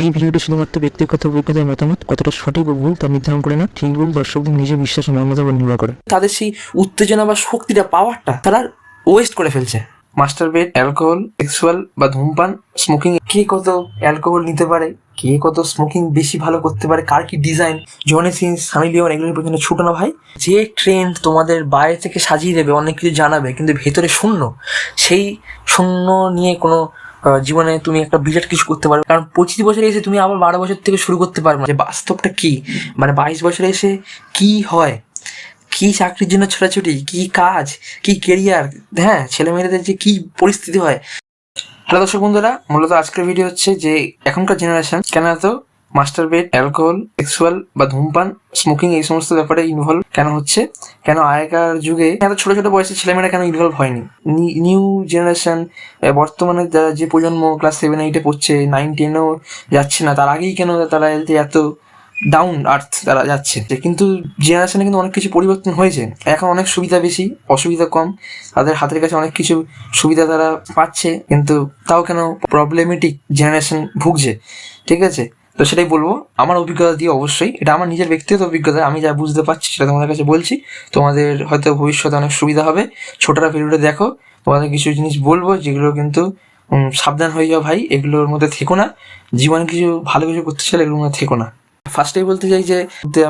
এই ভিডিওটি শুধুমাত্র ব্যক্তিগত অভিজ্ঞতার মতামত কতটা সঠিক ও ভুল তা নির্ধারণ করে না ঠিক ভুল দর্শকদের নিজের বিশ্বাস ও মান্যতার উপর নির্ভর করে। তাদের সেই উত্তেজনা বা শক্তিটা পাওয়ারটা তারা ওয়েস্ট করে ফেলছে। মাস্টার বেড অ্যালকোহল সেক্সুয়াল বা ধূমপান স্মোকিং কে কত অ্যালকোহল নিতে পারে কে কত স্মোকিং বেশি ভালো করতে পারে কার কি ডিজাইন জনে সিন্স সানি লিওন এগুলোর পেছনে ছুটো না ভাই? যে ট্রেন্ড তোমাদের বাইরে থেকে সাজিয়ে দেবে অনেক কিছু জানাবে কিন্তু ভেতরে শূন্য সেই শূন্য নিয়ে কোনো জীবনে তুমি একটা বিরাট কিছু করতে পারবে। কারণ পঁচিশ বছরে এসে তুমি আবার বারো বছর থেকে শুরু করতে পারবে যে বাস্তবটা কি? মানে বাইশ বছরে এসে কি হয়? কি চাকরির জন্য ছোটাছুটি? কি কাজ? কি কেরিয়ার হ্যাঁ ছেলে মেয়েদের যে কি পরিস্থিতি হয়? হ্যালো দর্শক বন্ধুরা, মূলত আজকের ভিডিও হচ্ছে যে এখনকার জেনারেশন কেন এত মাস্টার বেড অ্যালকোহল, সেক্সুয়াল বা ধূমপান, স্মোকিং এই সমস্ত ব্যাপারে ইনভলভ কেন হচ্ছে? কেন আগেকার যুগে এত ছোট ছোট বয়সের ছেলেমেয়েরা কেন ইনভলভ হয়নি? নিউ জেনারেশন বর্তমানে যারা যে প্রজন্ম ক্লাস সেভেন এইটে পড়ছে নাইন টেনও যাচ্ছে না, তার আগেই কেন তারা এত ডাউন আর্থ তারা যাচ্ছে? কিন্তু জেনারেশনে কিন্তু অনেক কিছু পরিবর্তন হয়েছে। এখন অনেক সুবিধা বেশি, অসুবিধা কম, তাদের হাতের কাছে অনেক কিছু সুবিধা তারা পাচ্ছে, কিন্তু তাও কেন প্রবলেমেটিক জেনারেশন ভুগছে? ঠিক আছে? তো সেটাই বলব। আমার অভিজ্ঞতা দিয়ে অবশ্যই। এটা আমার নিজের ব্যক্তিগত অভিজ্ঞতা, আমি যা বুঝতে পারছি সেটা তোমাদের কাছে বলছি। তোমাদের হয়তো ভবিষ্যতে অনেক সুবিধা হবে। ছোটরা ভিডিওটা দেখো, তোমাদের কিছু জিনিস বলব যেগুলো কিন্তু সাবধান হয়ে যাও ভাই, এগুলোর মধ্যে থেকো না। জীবনে কিছু ভালো কিছু করতে চাইলে এগুলোর মধ্যে থেকো না। ফার্স্টেই বলতে চাই যে,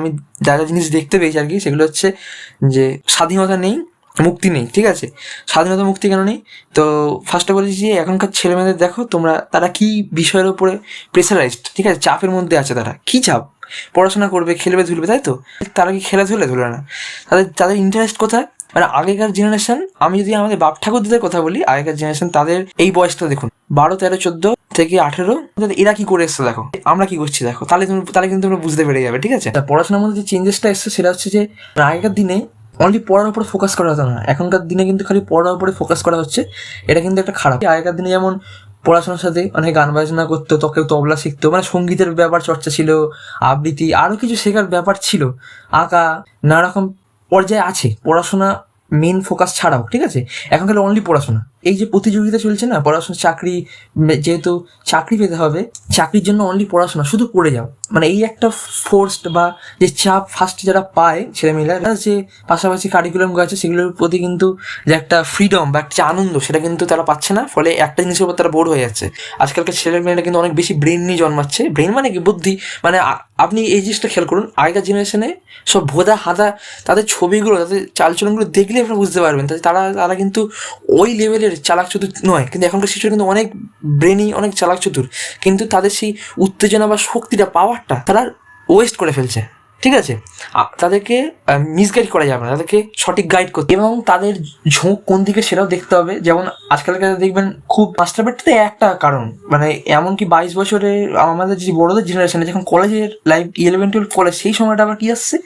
আমি যা যা জিনিস দেখতে পেয়েছি আর কি, সেগুলো হচ্ছে যে, স্বাধীনতা নেই মুক্তি নেই, ঠিক আছে? স্বাধীনতা মুক্তি কেন নেই? তো ফার্স্টে বলেছি যে, এখনকার ছেলেমেয়েদের দেখো, তোমরা, তারা কি বিষয়ের উপরে প্রেসারাইজড ঠিক আছে? চাপের মধ্যে আছে তারা। কি চাপ? পড়াশোনা করবে, খেলবে, ধুলবে, তাই তো? তারা কি খেলা ধুলে ধুলে না? তাদের তাদের ইন্টারেস্ট কোথায়? মানে আগেকার জেনারেশন আমি যদি আমাদের বাপ ঠাকুরদের কথা বলি, আগেকার জেনারেশন তাদের এই বয়সটা দেখুন। বারো, তেরো, চোদ্দ থেকে আঠেরো এরা কি করে এসছে দেখো? আমরা কি করছি দেখো? তাহলে তুমি, তাহলে কিন্তু তোমরা বুঝতে পেরে যাবে, ঠিক আছে? পড়াশোনার মধ্যে যে চেঞ্জেসটা এসছে, সেটা হচ্ছে যে, আগেকার দিনে অনলি পড়ার উপরে ফোকাস করা হতো না। এখনকার দিনে কিন্তু খালি পড়ার উপরে ফোকাস করা হচ্ছে। এটা কিন্তু একটা খারাপ। আগেকার দিনে যেমন পড়াশোনার সাথে অনেক গান বাজনা করতো তো কেউ তবলা শিখতো মানে সঙ্গীতের ব্যাপার চর্চা ছিল, আবৃত্তি আরও কিছু শেখার ব্যাপার ছিল। আঁকা নানা রকম পর্যায়ে আছে। পড়াশোনা মেন ফোকাস ছাড়াও, ঠিক আছে? এখন খালি অনলি পড়াশোনা। এই যে প্রতিযোগিতা চলছে না, পড়াশোনা, চাকরি যেহেতু চাকরি পেতে হবে, চাকরির জন্য অনলি পড়াশোনা, শুধু পড়ে যাও। মানে এই একটা ফোর্সড বা যে চাপ ফার্স্ট যারা পায় ছেলেমেয়েরা যে পাশাপাশি কারিকুলামগুলো আছে, সেগুলোর প্রতি কিন্তু যে একটা ফ্রিডম বা একটা আনন্দ, সেটা কিন্তু তারা পাচ্ছে না। ফলে একটা জিনিসের উপর তারা বোর হয়ে যাচ্ছে। আজকালকার ছেলেমেয়েরা কিন্তু অনেক বেশি ব্রেন নিয়ে জন্মাচ্ছে। ব্রেন মানে কি? বুদ্ধি। মানে আপনি এই জিনিসটা খেয়াল করুন, আগেকার জেনারেশনে সব ভোদা, হাদা, তাদের ছবিগুলো, তাদের চালচলনগুলো দেখলে আপনারা বুঝতে পারবেন। তারা তারা কিন্তু ওই লেভেলের চালাক চতুর নয়। কিন্তু এখনকার শিশুরা কিন্তু অনেক ব্রেনি অনেক চালাক চতুর। কিন্তু তাদের সেই উত্তেজনা বা শক্তিটা পাওয়ারটা তারা ওয়েস্ট করে ফেলছে, ঠিক আছে? তাদেরকে মিসগাইড করা যাবে না, তাদেরকে সঠিক গাইড করতে এবং তাদের ঝোঁক কোন দিকে সেটাও দেখতে হবে। যেমন আজকালকার দেখবেন খুব মাস্টারবেটটাতে একটা কারণ। মানে এমনকি বাইশ বছরে আমাদের যে বড়দের জেনারেশনে যখন কলেজের লাইফ ইলেভেন টুয়েলভ কলেজ সেই সময়টা আবার কি আসছে?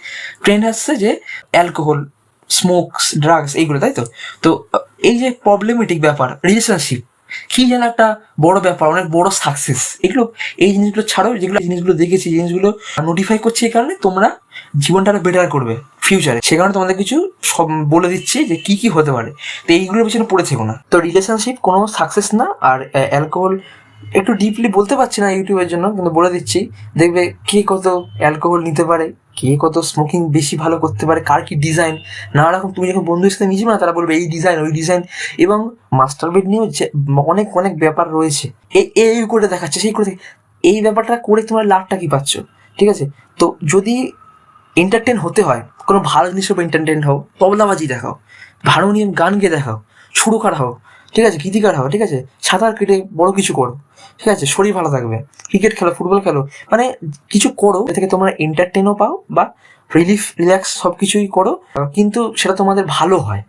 ট্রেন্ড আসছে যে অ্যালকোহল স্মোকস ড্রাগস এইগুলো, তাই তো? তো এই যে প্রবলেমেটিক ব্যাপার রিলেশনশিপ কি যেন একটা বড় ব্যাপার, অনেক বড় সাকসেস এগুলো, এই জিনিসগুলো ছাড়াও যেগুলো জিনিসগুলো দেখেছি, জিনিসগুলো নোটিফাই করছে এই কারণে তোমরা জীবনটা আরও বেটার করবে ফিউচারে সে কারণে তোমাদের কিছু সব বলে দিচ্ছি যে কি কি হতে পারে। তো এইগুলোর পিছনে পড়ে থেকো না। তো রিলেশনশিপ কোনো সাকসেস না, আর অ্যালকোহল একটু ডিপলি বলতে পারছি না ইউটিউবের জন্য, কিন্তু বলে দিচ্ছি। দেখবে কে কত অ্যালকোহল নিতে পারে কে কত স্মোকিং বেশি ভালো করতে পারে, কার কি ডিজাইন নানা রকম তুমি যখন বন্ধুর সাথে মিশবে না, তারা বলবে এই ডিজাইন ওই ডিজাইন এবং মাস্টার বেড নিয়েও অনেক অনেক ব্যাপার রয়েছে। এই এই করে দেখাচ্ছে, সেই করে এই ব্যাপারটা করে তোমরা লাভটা কি পাচ্ছ? ঠিক আছে? তো যদি এন্টারটেন হতে হয়, কোনো ভালো জিনিসের উপর এন্টারটেন হও, তবলাবাজি দেখাও হারমোনিয়াম গান গেয়ে দেখাও, সুরকার হও ঠিক আছে গীতিকার হও ঠিক আছে? সাঁতার কেটে বড় কিছু করো, ঠিক আছে? শরীর ভালো থাকবে, ক্রিকেট খেলো, ফুটবল খেলো মানে কিছু করো, এ থেকে তোমরা এন্টারটেনও পাও বা রিলিফ রিল্যাক্স সব কিছুই করো, কিন্তু সেটা তোমাদের ভালো হয়।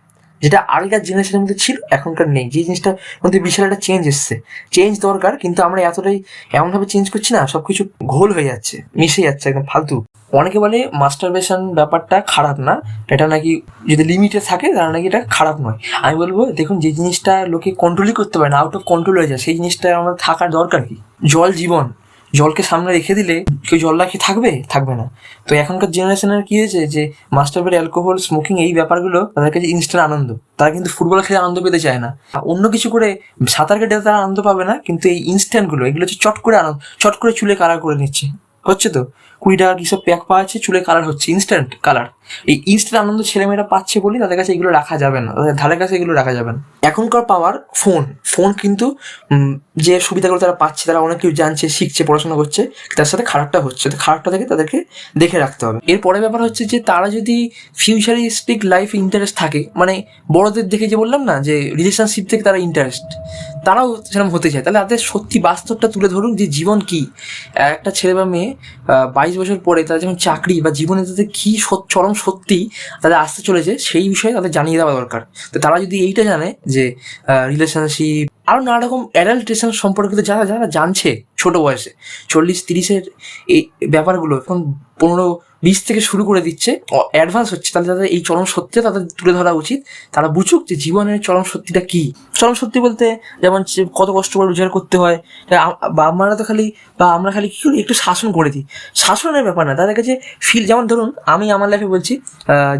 যেটা আগেকার জেনারেশনের মধ্যে ছিল, এখনকার নেই। যে জিনিসটার মধ্যে বিশাল একটা চেঞ্জ এসছে। চেঞ্জ দরকার, কিন্তু আমরা এতটাই এমনভাবে চেঞ্জ করছি না সব কিছু ঘোল হয়ে যাচ্ছে, মিশে যাচ্ছে একদম ফালতু। অনেকে বলে মাস্টারবেশন ব্যাপারটা খারাপ না, এটা নাকি যদি লিমিটে থাকে, তাহলে নাকি এটা খারাপ নয়। আমি বলব, দেখুন, যে জিনিসটা লোকে কন্ট্রোলই করতে পারে না আউট অফ কন্ট্রোল হয়ে যায়, সেই জিনিসটা আমাদের থাকার দরকার কি? জল জীবন। জলকে সামনে রেখে দিলে কেউ জল রাখি থাকবে? থাকবে না। তো এখনকার জেনারেশনের কি হয়েছে যে মাস্টারবেড অ্যালকোহল স্মোকিং এই ব্যাপারগুলো তাদের কাছে ইনস্ট্যান্ট আনন্দ। তারা কিন্তু ফুটবল খেলে আনন্দ পেতে চায় না। অন্য কিছু করে সাঁতার কেটে তারা আনন্দ পাবে না, কিন্তু এই ইনস্ট্যান্টগুলো এগুলো হচ্ছে চট করে আনন্দ, চট করে চুলে কারা করে নিচ্ছে। হচ্ছে তো? কুড়ি টাকা কিসব প্যাক পাওয়া আছে চুলে কালার হচ্ছে ইনস্ট্যান্ট কালার এই ইনস্ট্যান্ট আনন্দ ছেলেমেয়েরা পাচ্ছে বলেই তাদের কাছে এগুলো রাখা যাবে না, তাদের ধারের কাছে এগুলো রাখা যাবে না। এখনকার পাওয়ার ফোন ফোন কিন্তু যে সুবিধাগুলো তারা পাচ্ছে, তারা অনেক কিছু জানছে, শিখছে, পড়াশোনা করছে, তার সাথে খারাপটা হচ্ছে। খারাপটা থেকে তাদেরকে দেখে রাখতে হবে। এর পরের ব্যাপার হচ্ছে যে, তারা যদি ফিউচারিস্টিক লাইফ ইন্টারেস্ট থাকে মানে বড়দের দেখে যে বললাম না, যে রিলেশনশিপ থেকে তারা ইন্টারেস্ট তারাও সেরকম হতে চায়। তাহলে তাদের সত্যি বাস্তবটা তুলে ধরুক যে জীবন কি। একটা ছেলে বা মেয়ে বাইশ বছর পরে তাদের যখন চাকরি বা জীবনে তাদের কী চরম সত্যি তাদের আসতে চলেছে, সেই বিষয়ে তাদের জানিয়ে দেওয়া দরকার। তো তারা যদি এইটা জানে যে রিলেশনশিপ আরও নানা রকম অ্যাডাল্ট্রেশন সম্পর্কিত যারা যারা জানছে ছোট বয়সে, চল্লিশ তিরিশের এই ব্যাপারগুলো, এখন পনেরো বিশ থেকে শুরু করে দিচ্ছে। অ্যাডভান্স হচ্ছে। তাহলে তাদের এই চরম সত্যি তাদের তুলে ধরা উচিত। তারা বুঝুক যে জীবনের চরম সত্যিটা কি। চরম সত্যি বলতে যেমন কত কষ্ট করে রোজগার করতে হয় বা আমরা তো খালি, বা আমরা খালি কি করি? একটু শাসন করে দিই। শাসনের ব্যাপার না। তাদের কাছে ফিল যেমন ধরুন, আমি আমার লাইফে বলছি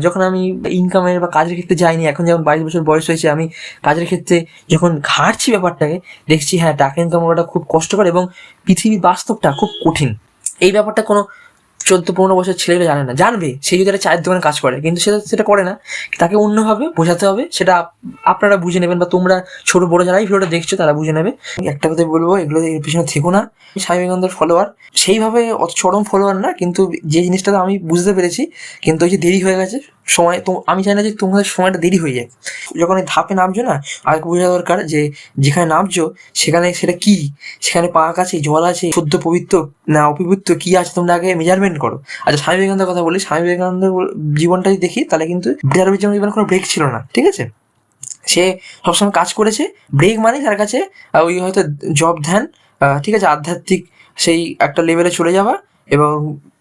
যখন আমি ইনকামের বা কাজের ক্ষেত্রে যাইনি, এখন যেমন বাইশ বছর বয়স হয়েছে, আমি কাজের ক্ষেত্রে যখন ঘাটছি ব্যাপারটাকে, দেখছি হ্যাঁ টাকা ইনকাম করাটা খুব কষ্টকর এবং পৃথিবীর বাস্তবটা খুব কঠিন। এই ব্যাপারটা কোনো চোদ্দ পনেরো বছর ছেলেরা জানে না। জানবে, সে যদি একটা চায়ের দোকানে কাজ করে, কিন্তু সেটা সেটা করে না। তাকে অন্যভাবে বোঝাতে হবে, সেটা আপ- আপনারা বুঝে নেবেন বা তোমরা ছোট বড় যারাই ভিডিওটা দেখছ, তারা বুঝে নেবে। একটা কথা বলব, এগুলো এর পিছনে থেকো না। স্বামী বিবেকানন্দের ফলোয়ার সেইভাবে অত চরম ফলোয়ার না, কিন্তু যে জিনিসটা আমি বুঝতে পেরেছি, কিন্তু ওই যে দেরি হয়ে গেছে সময় তো আমি চাই না যে তোমাদের সময়টা দেরি হয়ে যায়। যখন এই ধাপে নামছো না আর বোঝা দরকার যে যেখানে নামছো, সেখানে সেটা কি? সেখানে পাক আছে, জল আছে, শুদ্ধ, পবিত্র, না অপবিত্র, কি আছে তোমরা আগে মেজারমেন্ট করো। আচ্ছা স্বামী বিবেকানন্দের কথা বলি, স্বামী বিবেকানন্দের জীবনটা যদি দেখি, তাহলে কিন্তু বিদ্যার জীবনে কোনো ব্রেক ছিল না, ঠিক আছে? সে সবসময় কাজ করেছে ব্রেক মানে তার কাছে ওই হয়তো জব ধ্যান ঠিক আছে, আধ্যাত্মিক সেই একটা লেভেলে চলে যাওয়া এবং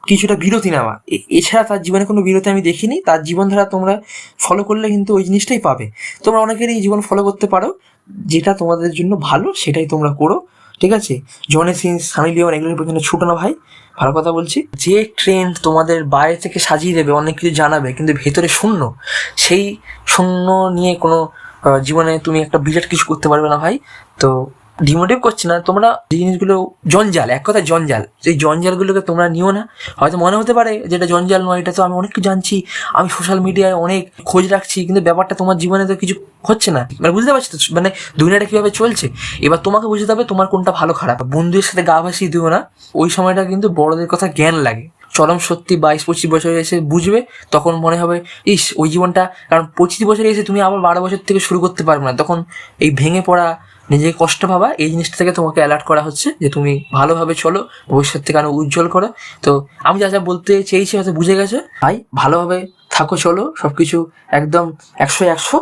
কিছুটা বিরতি নেওয়া। এছাড়া তার জীবনে কোনো বিরতি আমি দেখিনি। তার জীবনধারা তোমরা ফলো করলে কিন্তু ওই জিনিসটাই পাবে। তোমরা অনেকেরই জীবন ফলো করতে পারো। যেটা তোমাদের জন্য ভালো, সেটাই তোমরা করো। ঠিক আছে? জনে সিন সানি লিওন এগুলোর পেছনে ছুটো না ভাই? ভালো কথা বলছি? যে ট্রেন্ড তোমাদের বাইরে থেকে সাজিয়ে দেবে, অনেক কিছু জানাবে, কিন্তু ভেতরে শূন্য, সেই শূন্য নিয়ে কোনো জীবনে তুমি একটা বিরাট কিছু করতে পারবে না ভাই। তো ডিমোটিভ করছি না, তোমরা যে জিনিসগুলো জঞ্জাল, এক কথা জঞ্জাল, সেই জঞ্জালগুলোকে তোমরা নিও না। হয়তো মনে হতে পারে যেটা জঞ্জাল নয়, এটা তো আমি অনেক কিছু জানছি, আমি সোশ্যাল মিডিয়ায় অনেক খোঁজ রাখছি, কিন্তু ব্যাপারটা তোমার জীবনে তো কিছু হচ্ছে না। মানে বুঝতে পারছ তো মানে দুনিয়াটা কীভাবে চলছে? এবার তোমাকে বুঝতে হবে তোমার কোনটা ভালো খারাপ। বন্ধুদের সাথে গা ভাসিয়ে দিও না, ওই সময়টা কিন্তু বড়দের কথা জ্ঞান লাগে। চরম সত্যি বাইশ পঁচিশ বছরে এসে বুঝবে, তখন মনে হবে, ইস, ওই জীবনটা, কারণ পঁচিশ বছরে এসে তুমি আবার বারো বছর থেকে শুরু করতে পারবে না। তখন এই ভেঙে পড়া নিজেকে কষ্ট ভাবা এই জিনিসটা থেকে তোমাকে অ্যালার্ট করা হচ্ছে যে তুমি ভালোভাবে চলো, ভবিষ্যৎ থেকে আরও উজ্জ্বল করো। তো আমি যা যা বলতে চেয়েছি হয়তো বুঝে গেছো। ভাই ভালোভাবে থাকো, চলো সব কিছু একদম একশো একশো।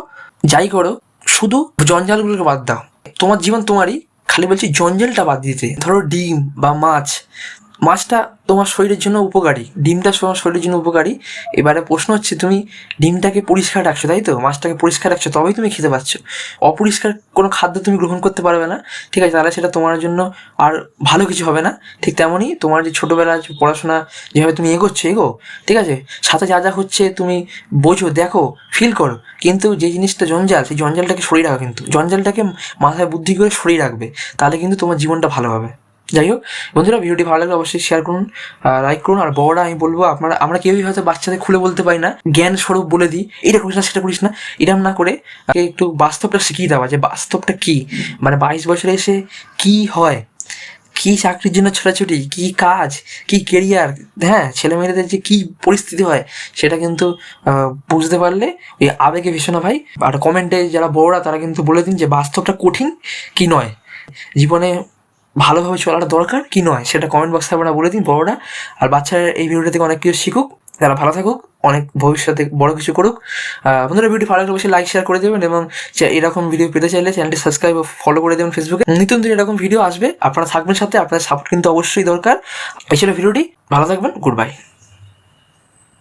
যাই করো, শুধু জঞ্জালগুলোকে বাদ দাও। তোমার জীবন তোমারই, খালি বলছি জঞ্জালটা বাদ দিতে। ধরো ডিম বা মাছ মাছটা তোমার শরীরের জন্য উপকারী, ডিমটা তোমার শরীরের জন্য উপকারী। এবারে প্রশ্ন হচ্ছে, তুমি ডিমটাকে পরিষ্কার রাখছো, তাই তো? মাছটাকে পরিষ্কার রাখছো, তবেই তুমি খেতে পারছ। অপরিষ্কার কোনো খাদ্য তুমি গ্রহণ করতে পারবে না। ঠিক আছে, তাহলে সেটা তোমার জন্য আর ভালো কিছু হবে না। ঠিক তেমনই তোমার যে ছোটোবেলার যে পড়াশোনা, যেভাবে তুমি এগোচ্ছো, এগো। ঠিক আছে? সাথে যা যা হচ্ছে তুমি বোঝো, দেখো ফিল করো। কিন্তু যে জিনিসটা জঞ্জাল, সেই জঞ্জালটাকে সরিয়ে রাখো কিন্তু। জঞ্জালটাকে মাথায় বুদ্ধি করে সরিয়ে রাখবে। তাহলে কিন্তু তোমার জীবনটা ভালো হবে। যাই হোক বন্ধুরা ভিডিওটি ভালো লাগলে অবশ্যই শেয়ার করুন লাইক করুন, আর বড়রা আমি বলব, আপনারা, আমরা কেউই হয়তো বাচ্চাদের খুলে বলতে পারি না জ্ঞান স্বরূপ বলে দিই এটা করিস না, সেটা করিস না, এরম না করে একটু বাস্তবটা শিখিয়ে দেওয়া, যে বাস্তবটা কি? মানে বাইশ বছরে এসে কি হয়? কি চাকরির জন্য ছোটাছুটি? কি কাজ? কি কেরিয়ার হ্যাঁ ছেলে মেয়েদের যে কি পরিস্থিতি হয়, সেটা কিন্তু বুঝতে পারলে ওই আবেগে ভীষণ ভাই আর কমেন্টে যারা বড়রা, তারা কিন্তু বলে দিন যে বাস্তবটা কঠিন কি নয়। জীবনে ভালোভাবে চলাটা দরকার, কি নয়? সেটা কমেন্ট বক্সে আপনারা বলে দিন বড়রা। আর বাচ্চারা এই ভিডিওটা থেকে অনেক কিছু শিখুক, তারা ভালো থাকুক, অনেক ভবিষ্যতে বড় কিছু করুক। আপনারা ভিডিও ভালো লাগলে লাইক শেয়ার করে দেবেন এবং এরকম ভিডিও পেতে চাইলে চ্যানেলটি সাবস্ক্রাইব ফলো করে দেবেন ফেসবুকে নিত্য নতুন এরকম ভিডিও আসবে, আপনারা থাকবেন সাথে, আপনাদের সাপোর্ট কিন্তু অবশ্যই দরকার। এছাড়া ভিডিওটি ভালো থাকবেন গুড বাই